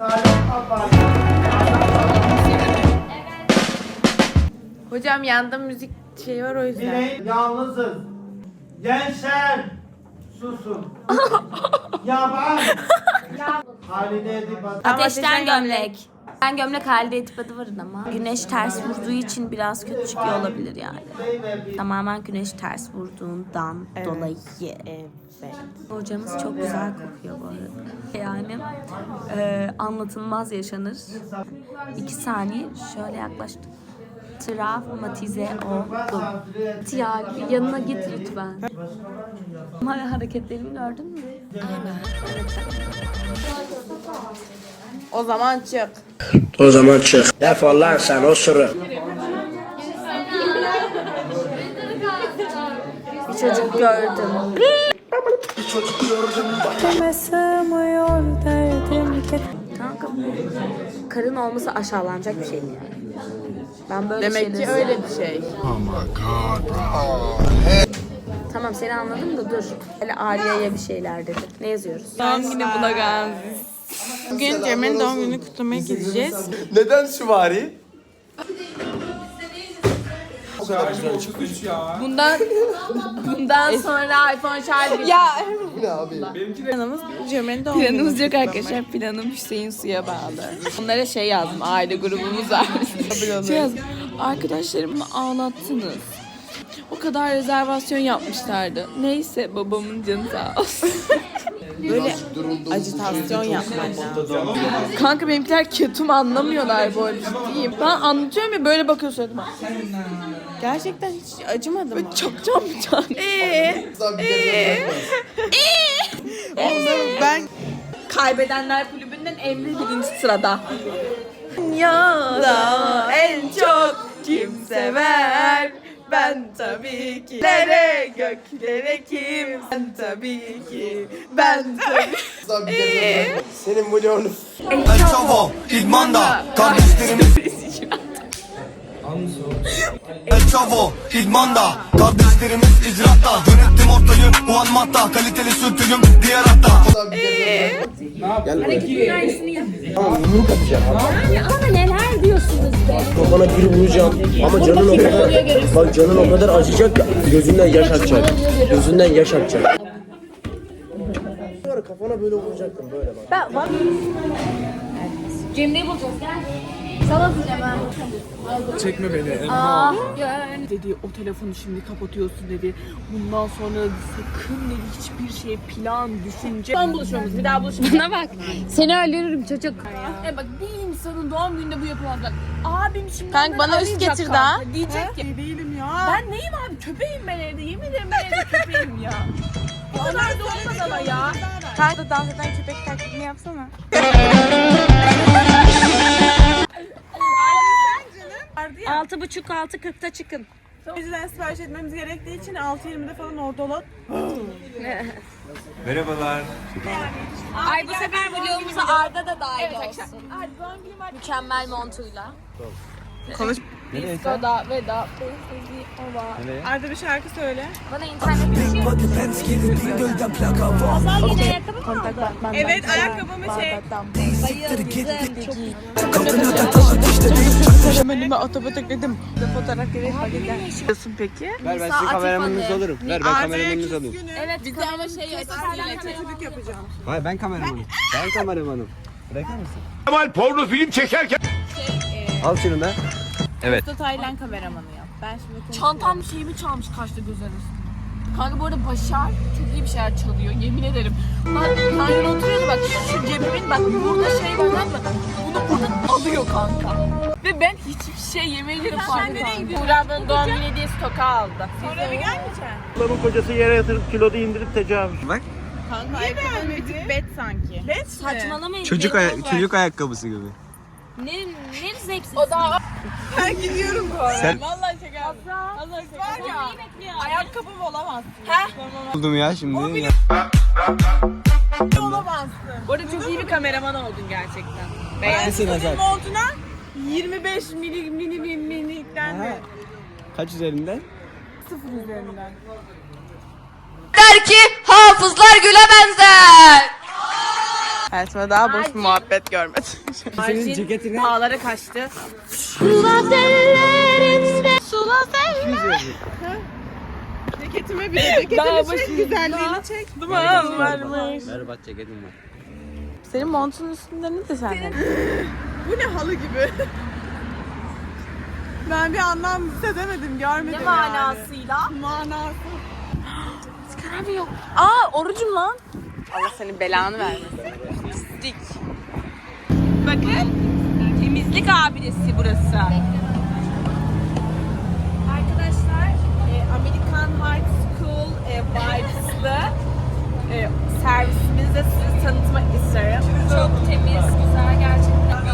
Abbas. Hocam yanda müzik şey var o yüzden. Dileğin yalnızız. Gençler susun. Yaban. Halide Edip ateşten gömlek. Ben gömlek halde etip adı varın ama. Güneş ters vurduğu için biraz kötü çıkıyor olabilir yani. Tamamen güneş ters vurduğundan dolayı. Evet. Hocamız çok güzel kokuyor bu arada. Yani e, anlatılmaz yaşanır. İki saniye şöyle yaklaştım. Travmatize oldum. Ya yanına git lütfen. Ama hareketlerimi gördün mü? O zaman çık. O zaman çık. Defol lan sen o sürü. Bir çocuk gördüm. Kanka bu karın olması aşağılanacak bir şey mi yani? Ben böyle Demek ki öyle bir şey. Tamam seni anladım da dur. Hele Aliye'ye bir şeyler dedi. Ne yazıyoruz? Doğum günü vlog Bugün Cem'in doğum gününü kutlamaya gideceğiz. Neden süvari? Bundan bundan sonra iPhone şarjı. Ya Bu ne abi? planımız Cem'in doğum günü. Planımız yok arkadaşlar. Planım Hüseyin Su'ya bağlı. Onlara şey yazdım. Aile grubumuz var. şey yazdım. Arkadaşlarımla ağlattınız. O kadar rezervasyon yapmışlardı. Neyse babamın canı sağ olsun. Böyle ajitasyon yapmak Kanka benimkiler ketum anlamıyorlar bu arada ciddiyim. Ben anlatıyorum ya böyle bakıyor suratıma. Gerçekten hiç acımadı mı? Çok can can. Eee? ben Kaybedenler Kulübü'nden Emre birinci sırada. Dünyada en çok kim sever? Ben tabii ki. Lere göklere kim? Ben tabii ki. Ben tabii Senin bloğunu. El Chavo idmanda kardeşlerimiz El Chavo idmanda kardeşlerimiz icraatta Yönettim ortayı bu an matta kaliteli sürtüyüm diğer hatta Ama neler diyorsunuz be? Kafana bir vuracağım. Ama canın o kadar, bak canın o kadar acıyacak ki gözünden yaş akacak. Gözünden yaş akacak. Kafana böyle vuracaktım böyle bak. Cemre'yi bulacağız gel. Çekme beni. Aa, dedi o telefonu şimdi kapatıyorsun dedi. Bundan sonra sakın dedi hiçbir şey plan, düşünce. Son buluşmamız bir daha buluşmamız. Bana bak. Seni öldürürüm çocuk. E bak bir insanın doğum gününde bu yapılamaz. Bak, Abim şimdi Kanka bana üst getir daha. Diyecek ki. değilim ya. Ben neyim abi? Köpeğim ben evde. Yemin ederim ben evde köpeğim ya. Bu kadar da olmaz ama ya. Kanka dans eden köpek taklidini yapsana. Altı buçuk altı kırkta çıkın. Önceden sipariş etmemiz gerektiği için 6.20'de falan orada olan. Merhabalar Ay bu sefer vlogumuza Arda da dahil olsun. Mükemmel montuyla. Diskoda veda. Arda bir şarkı söyle. Bana internet düşüyor. Hasan yine ayakkabı mı aldın? Evet ayakkabımı şey. Önüme otobüs ekledim. Fotoğraf gerek Diyorsun peki? Ver ben sizin kameramanınız olurum. Ver ben kameramanınız olayım. Evet Bizi ama şey Kötülük yapacağım. Hayır ben kameramanım. Ben kameramanım. Bırakır mısın? Kemal porno film çekerken. Al şunu da. Usta Taylan kameramanı yap. Ben şimdi Çantam şeyimi çalmış kaçta göz arasında. Kanka bu arada Başar çok iyi bir şeyler çalıyor yemin ederim. Yan yana oturuyordu bak şu cebimin bak burada şey var lan bak. Bunu buradan alıyor kanka. Ve ben hiçbir şey yemin ederim fark etmedim. Buğra'nın doğum günü diye stoka aldı. Sonra eve gelmeyeceksin. Adamın kocası yere yatırıp kiloda indirip tecavüz. Kanka ayakkabın bir tık bet sanki. Bet mi? saçmalamayın. Çocuk, aya- çocuk ayakkabısı gibi. Ne, ne zevksiz. O da Ben gidiyorum bu arada. Sen- Vallahi şaka yaptım. Vallahi şaka Var ya. Ayakkabım olamaz. Buldum ya şimdi. Olamazsın. bu arada çok iyi bir kameraman oldun gerçekten. Nesin Hazar? Montuna 25 mini mini mini minikten de. Kaç üzerinden? Sıfır üzerinden. der ki hafızlar güle benzer. Hayatımda daha boş bir muhabbet görmedim. Senin ceketine Ağlara kaçtı. Ceketime bir de ceketimi çek güzelliğini çek. Duman varmış. Berbat ceketim var. Senin montunun üstünde ne desen? Bu ne halı gibi. Ben bir anlam hissedemedim, görmedim Ne yani. manasıyla? Manası. Abi yok. Aa orucum lan. Allah senin belanı vermesin. Pislik. Bakın. Temizlik abidesi burası. Arkadaşlar e, American High School e, vibes'lı e, servisimizi size tanıtmak isterim. Çok temiz, güzel gerçekten.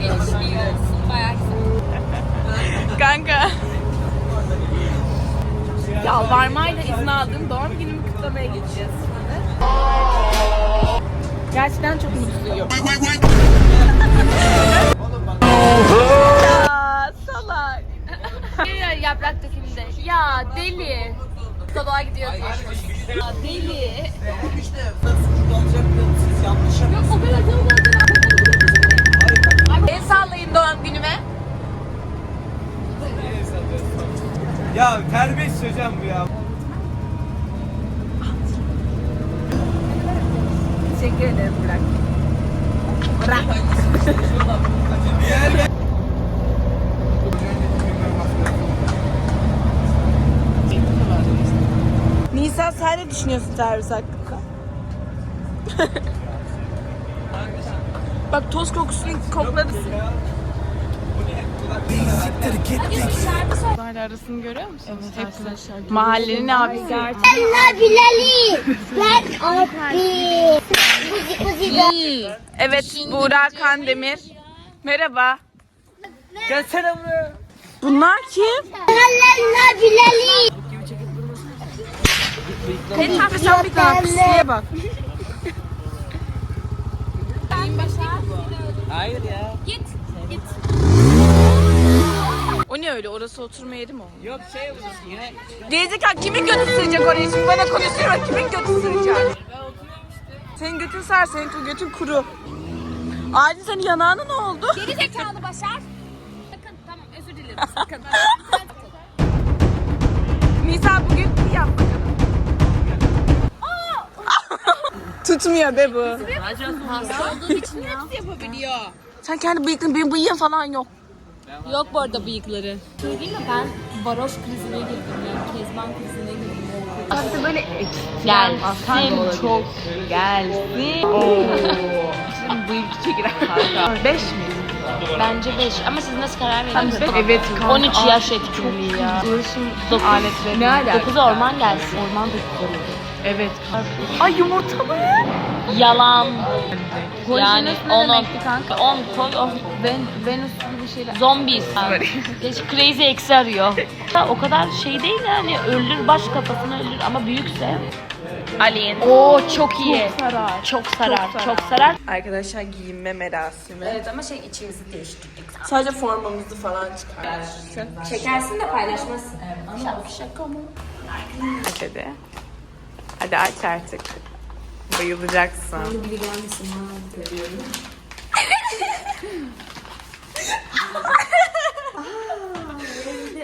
Gelişmiyorsun. Bayağı güzel. Kanka. Yalvarmayla izin aldığım doğum günümü kutlamaya gideceğiz. Gerçekten çok mutluyum. ya salak. Ya yaprak dökümünde. Ya deli. Sabah gidiyor diye. Ya deli. Yok o kadar El sallayın doğum günüme. Ya terbiyesiz hocam bu ya. Teşekkür ederim Burak. Burak. Nisa sen ne düşünüyorsun servis hakkında? Bak toz kokusunu kokladın. Mahalle arasını görüyor musun? Evet arkadaşlar. Mahallenin abisi. Evet Buğra Kandemir. Merhaba. Gelsene buraya. Bunlar kim? Pelin abi sen bir daha pisliğe bak. Hayır ya. O ne öyle? Orası oturma yeri mi o? Yok şey yapıyorsun yine. Gerizekalı kimin götü sığacak oraya? Şimdi bana konuşuyor. Kimin götü sığacak? Senin götün sar, senin götün kuru. Aydın senin yanağına ne oldu? Geri zekalı Başar. Sakın tamam özür dilerim. Sakın. Nisa bugün iyi yap bakalım. Tutmuyor be bu. Hasta olduğum için ya. Sen kendi bıyıkın, benim bıyığım falan yok. Yok bu arada bıyıkları. Söyleyeyim mi ben varoş krizine girdim ya. Kezban krizine girdim. Aslında böyle Gelsin çok gelsin. Oo. Şimdi bıyık çekilir. Beş mi? Bence 5 ama siz nasıl karar veriyorsunuz? Evet kanka. 13 yaş etkinliği ya. Uğraşım 9 aletleri. Ne alaka? 9 orman gelsin. Orman 9 Evet. Ay yumurta mı? Yalan. Yani Yani 10 kanka? 10 koy 10. Ven Venüs şeyler. Zombies. Geç crazy eksi arıyor. O kadar şey değil yani ölür baş kafasına ölür ama büyükse. Alien. Oo çok iyi. Çok sarar. Çok sarar. Çok Çok sarar. sarar. Arkadaşlar giyinme merasimi. Evet ama şey içimizi değiştirdik. Sadece formamızı falan çıkar. Çekersin de paylaşmazsın. Şaka, şaka mı? Hadi. Hadi aç artık. Bayılacaksın. Biri gelmesin ha.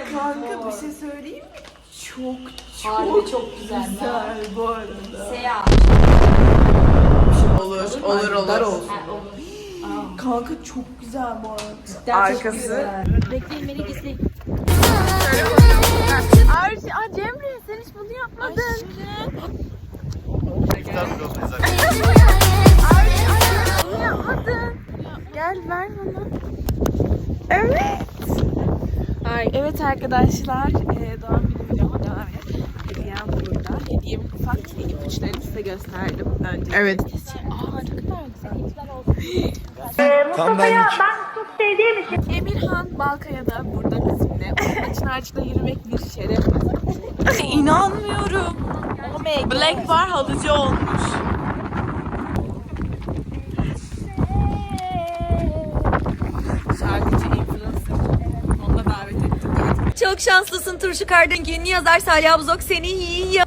Kanka bir şey söyleyeyim mi? Çok Harbi çok güzel. güzel bu arada. Seyahat. Olur, olur, olur. Kanka çok güzel bu arada. Arkası. Bekleyin beni gizleyin. Arşi, aa Cemre sen hiç bunu yapmadın. Bunu yapmadın. Gel ver bana. Evet. Ay, evet arkadaşlar. E, doğum günü vloguma devam edelim. Hediyem burada. Hediyemin ufak ipuçlarını size gösterdim. Önce evet. Aa ne kadar güzel. Tam ben Emirhan Balkaya da burada bizimle. Onun için ağaçta yürümek bir şeref. İnanmıyorum. Black Bar halıcı olmuş. Şarkıcı influencer. Onu da davet ettim. Çok şanslısın turşu kardeşin gününü yazar Salih Abzok seni yiyor.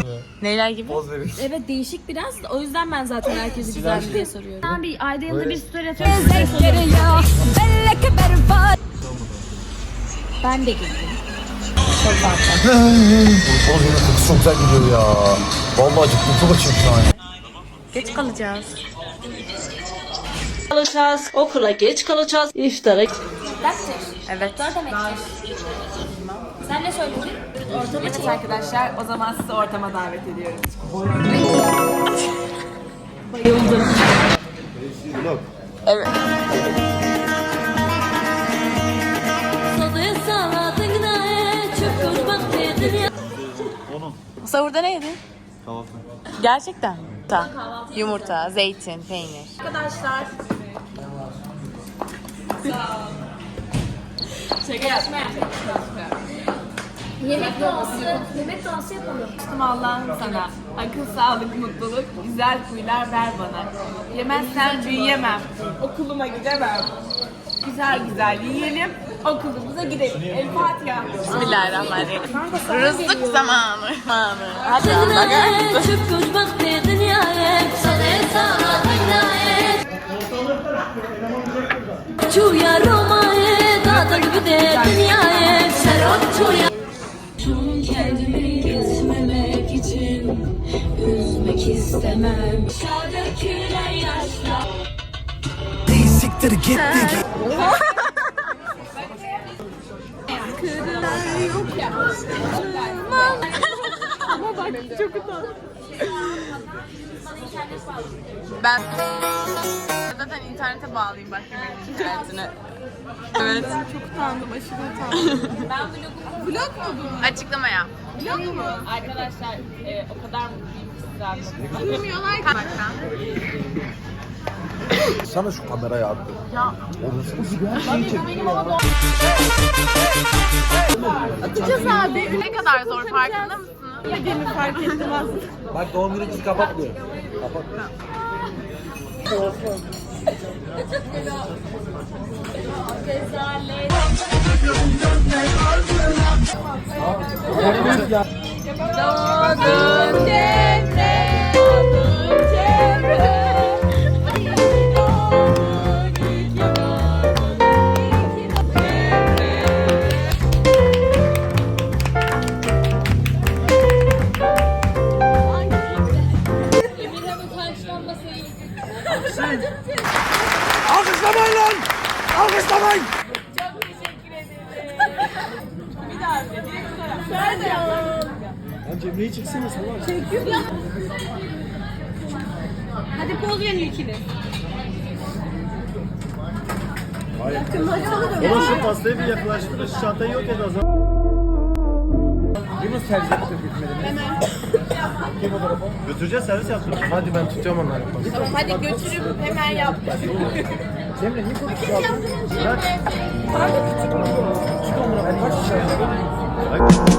Neyler gibi? Poz verir. Evet değişik biraz. O yüzden ben zaten herkesi güzel mi diye soruyorum. Ben bir ayda yılda bir story atıyorum. Ben de girdim. Poz verir kokusu çok güzel gidiyor ya. Vallahi acıktım çok açım şu an. Geç kalacağız. Kalacağız. Okula geç kalacağız. İftara. Evet. Sen ne söyledin? Ortamı Evet arkadaşlar o zaman sizi ortama davet ediyorum. Evet. Sahurda ne yedin? Kahvaltı. Gerçekten. Ta. Yumurta, zeytin, peynir. Arkadaşlar. Şaka yapma. Yemek duası. Yemek duası yapalım. Aşkım Allah'ım sana. Akıl, sağlık, mutluluk, güzel huylar ver bana. Yemezsen büyüyemem. Okuluma gidemem. Güzel güzel yiyelim. Okulumuza gidelim. El Fatiha. Bismillahirrahmanirrahim. Rızık zamanı. Hadi bakar mısın? Çuya Roma'ya istemem Dökülen yaşlar Siktir git git Ben zaten internete bağlayayım başka birinin internetine. Evet. Çok utandım, aşırı utandım. ben vlog Vlog mu bu? Açıklamaya. Vlog mu? Arkadaşlar e, o kadar mutluyum. Bilmiyorlar ki. Sana şu kamerayı attı. Ya. Atacağız abi. Ne kadar zor farkında mısınız? Dediğimi fark ettim aslında. Bak doğum günü kız kapatmıyor. Kapat. Doğdun cennet. Ulan şu pastayı bir yaklaştır. Şu çantayı yok et o zaman. Bunu servis yapıp gitmedi. Hemen. Kim o tarafa? Götüreceğiz servis yaptım. Hadi ben tutuyorum onları. Hadi götürüp hemen yap. Cemre niye konuşuyorsun? Bırak. Çık onlara. Hadi kaç kişi?